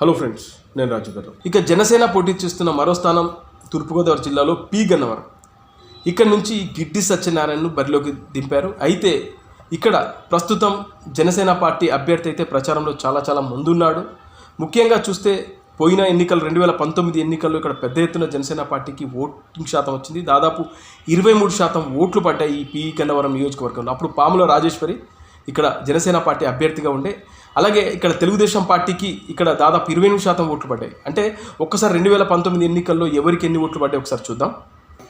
Hello friends నేను రాజుగారు. ఇక జనసేన పోటీ చేస్తున్న మరో స్థానం తూర్పుగోదావరి జిల్లాలో పి గన్నవరం. ఇక్కడ నుంచి గిడ్డి సత్యనారాయణను బరిలోకి దింపారు. అయితే ఇక్కడ ప్రస్తుతం జనసేన పార్టీ అభ్యర్థి అయితే ప్రచారంలో చాలా చాలా ముందున్నాడు. ముఖ్యంగా చూస్తే పోయిన ఎన్నికలు రెండు వేల పంతొమ్మిది ఎన్నికల్లో ఇక్కడ పెద్ద ఎత్తున జనసేన పార్టీకి ఓటింగ్ శాతం వచ్చింది. దాదాపు ఇరవై మూడు శాతం ఓట్లు పడ్డాయి ఈ పి గన్నవరం నియోజకవర్గంలో. అప్పుడు పాముల రాజేశ్వరి ఇక్కడ జనసేన పార్టీ అభ్యర్థిగా ఉండే. అలాగే ఇక్కడ తెలుగుదేశం పార్టీకి ఇక్కడ దాదాపు ఇరవై ఎనిమిది శాతం ఓట్లు పడ్డాయి. అంటే ఒక్కసారి రెండు వేల పంతొమ్మిది ఎన్నికల్లో ఎవరికి ఎన్ని ఓట్లు పడ్డాయి ఒకసారి చూద్దాం.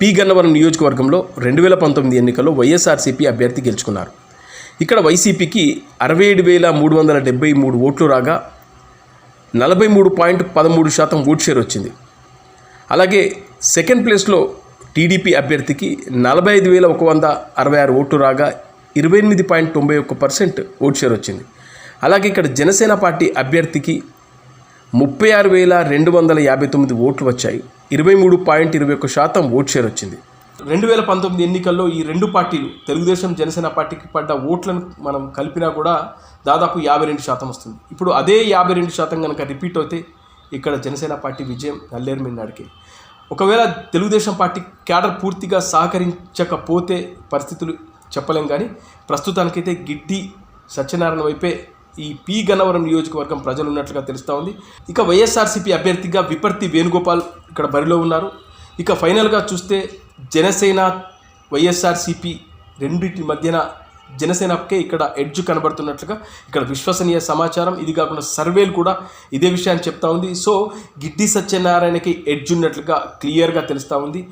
పి. గన్నవరం నియోజకవర్గంలో రెండు వేల పంతొమ్మిది ఎన్నికల్లో వైఎస్ఆర్సీపీ అభ్యర్థి గెలుచుకున్నారు. ఇక్కడ వైసీపీకి అరవై ఏడు వేల మూడు వందల డెబ్బై మూడు ఓట్లు రాగా నలభై మూడు పాయింట్ పదమూడు శాతం ఓట్ షేర్ వచ్చింది. అలాగే సెకండ్ ప్లేస్లో టీడీపీ అభ్యర్థికి నలభై ఐదు వేల ఒక వంద అరవై ఆరు ఓట్లు రాగా ఇరవై ఎనిమిది పాయింట్ తొంభై ఒక్క పర్సెంట్ ఓట్ షేర్ వచ్చింది. అలాగే ఇక్కడ జనసేన పార్టీ అభ్యర్థికి ముప్పై ఆరు వేల రెండు వందల యాభై తొమ్మిది ఓట్లు వచ్చాయి. ఇరవై మూడు పాయింట్ ఇరవై ఒక్క శాతం ఓట్ షేర్ వచ్చింది. రెండు వేల పంతొమ్మిది ఎన్నికల్లో ఈ రెండు పార్టీలు తెలుగుదేశం జనసేన పార్టీకి పడ్డ ఓట్లను మనం కలిపినా కూడా దాదాపు యాభై రెండు శాతం వస్తుంది. ఇప్పుడు అదే యాభై రెండు శాతం కనుక రిపీట్ అవుతే ఇక్కడ జనసేన పార్టీ విజయం నల్లేరు మిన్నాడికి ఒకవేళ తెలుగుదేశం పార్టీ క్యాడర్ పూర్తిగా సహకరించకపోతే పరిస్థితులు చెప్పలేం కానీ ప్రస్తుతానికైతే గిడ్డి సత్యనారాయణ వైపే ఈ పి గన్నవరం నియోజకవర్గం ప్రజలు ఉన్నట్లుగా తెలుస్తూ ఉంది. ఇక వైఎస్ఆర్సీపీ అభ్యర్థిగా విపర్తి వేణుగోపాల్ ఇక్కడ బరిలో ఉన్నారు. ఇక ఫైనల్గా చూస్తే జనసేన వైఎస్ఆర్సీపీ రెండింటి మధ్యన జనసేనకే ఇక్కడ ఎడ్జ్ కనబడుతున్నట్లుగా ఇక్కడ విశ్వసనీయ సమాచారం. ఇది కాకుండా సర్వేలు కూడా ఇదే విషయాన్ని చెప్తా ఉంది. సో గిడ్డి సత్యనారాయణకి ఎడ్జ్ ఉన్నట్లుగా క్లియర్గా తెలుస్తూ ఉంది.